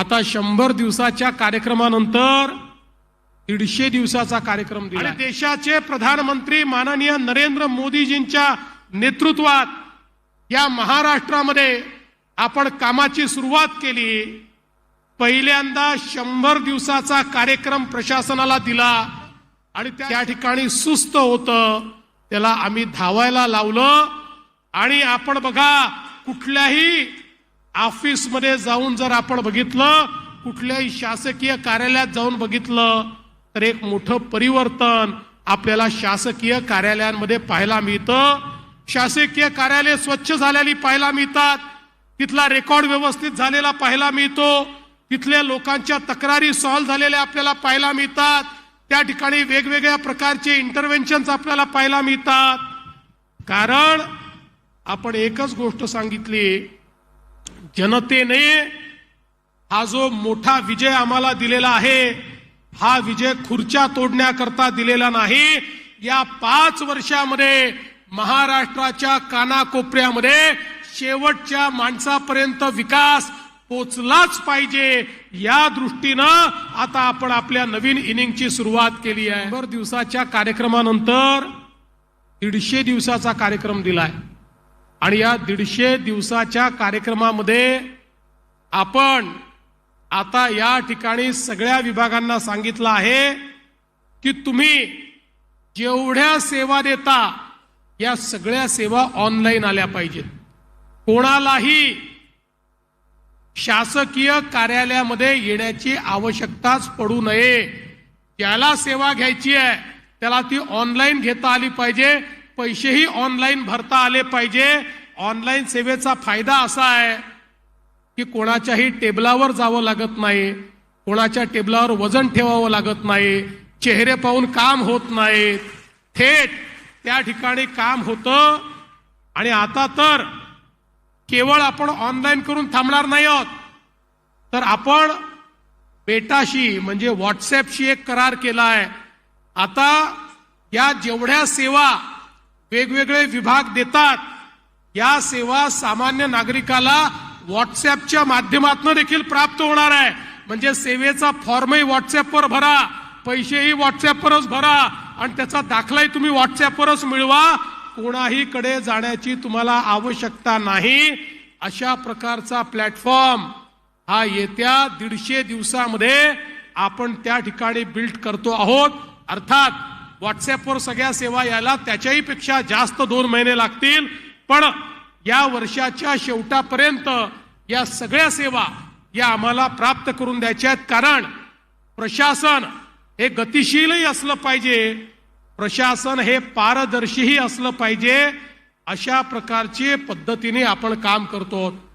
आता शंभर दिवसाच्या कार्यक्रमानंतर दीडशे दिवसाचा कार्यक्रम दिला. देशाचे प्रधानमंत्री माननीय नरेंद्र मोदीजींच्या नेतृत्वात या महाराष्ट्रामध्ये आपण कामाची सुरुवात केली. पहिल्यांदा शंभर दिवसाचा कार्यक्रम प्रशासनाला दिला आणि त्या त्या ठिकाणी सुस्त होतं. त्याला आम्ही धावायला लावलं. आणि आपण बघा कुठल्याही ऑफिसमध्ये जाऊन जर आपण बघितलं कुठल्याही शासकीय कार्यालयात जाऊन बघितलं तर एक मोठं परिवर्तन आपल्याला शासकीय कार्यालयांमध्ये पाहायला मिळतं. शासकीय कार्यालय स्वच्छ झालेली पाहायला मिळतात. तिथला रेकॉर्ड व्यवस्थित झालेला पाहायला मिळतो. तिथल्या लोकांच्या तक्रारी सॉल्व्ह झालेल्या आपल्याला पाहायला मिळतात. त्या ठिकाणी वेगवेगळ्या प्रकारचे इंटरव्हेन्शन्स आपल्याला पाहायला मिळतात. कारण आपण एकच गोष्ट सांगितली जनतेने हा जो मोठा विजय आम्हाला दिलेला आहे हा विजय खुर्च्या तोडण्याकरता दिलेला नाही. या पाच वर्षामध्ये महाराष्ट्राच्या कानाकोपऱ्यामध्ये शेवटच्या माणसापर्यंत विकास पोचलाच पाहिजे या दृष्टीनं आता आपण आपल्या नवीन इनिंगची सुरुवात केली आहे. दिवसाच्या कार्यक्रमानंतर दीडशे दिवसाचा कार्यक्रम दिलाय. आणि या दीडशे दिवसाच्या कार्यक्रमामध्ये आपण आता या ठिकाणी सगळ्या विभागांना सांगितलं आहे की तुम्ही जेवढ्या सेवा देता या सगळ्या सेवा ऑनलाईन आल्या पाहिजेत. कोणालाही शासकीय कार्यालयामध्ये येण्याची आवश्यकताच पडू नये. ज्याला सेवा घ्यायची आहे त्याला ती ऑनलाईन घेता आली पाहिजे. पैसेही ऑनलाईन भरता आले पाहिजे. ऑनलाईन सेवेचा फायदा असा आहे की कोणाच्याही टेबलावर जावं लागत नाही. कोणाच्या टेबलावर वजन ठेवावं लागत नाही. चेहरे पाहून काम होत नाही. थेट त्या ठिकाणी काम होतं. आणि आता तर केवळ आपण ऑनलाईन करून थांबणार नाही आहोत. तर आपण बेटाशी म्हणजे व्हॉट्सॲपशी एक करार केला आहे आता या जेवढ्या सेवा वेगवेगळे विभाग देतात. या सेवा सामान्य नागरिकाला व्हॉट्सॲपच्या माध्यमातून देखील प्राप्त होणार आहे. म्हणजे सेवेचा फॉर्मही व्हॉट्सॲपवर भरा पैसेही व्हॉट्सॲपवरच भरा आणि त्याचा दाखलाही तुम्ही व्हॉट्सॲपवरच मिळवा. कोणाही कडे जाण्याची तुम्हाला आवश्यकता नाही. अशा प्रकारचा प्लॅटफॉर्म हा येत्या दीडशे दिवसामध्ये आपण त्या ठिकाणी बिल्ड करतो आहोत. अर्थात व्हॉट्सॲपवर सगळ्या सेवा यायला त्याच्याही पेक्षा जास्त दोन महिने लागतील. पण या वर्षाच्या शेवटापर्यंत या सगळ्या सेवा या आम्हाला प्राप्त करून द्यायच्या आहेत. कारण प्रशासन हे गतिशीलही असलं पाहिजे. प्रशासन हे पारदर्शीही असलं पाहिजे. अशा प्रकारचे पद्धतीने आपण काम करतो. आहोत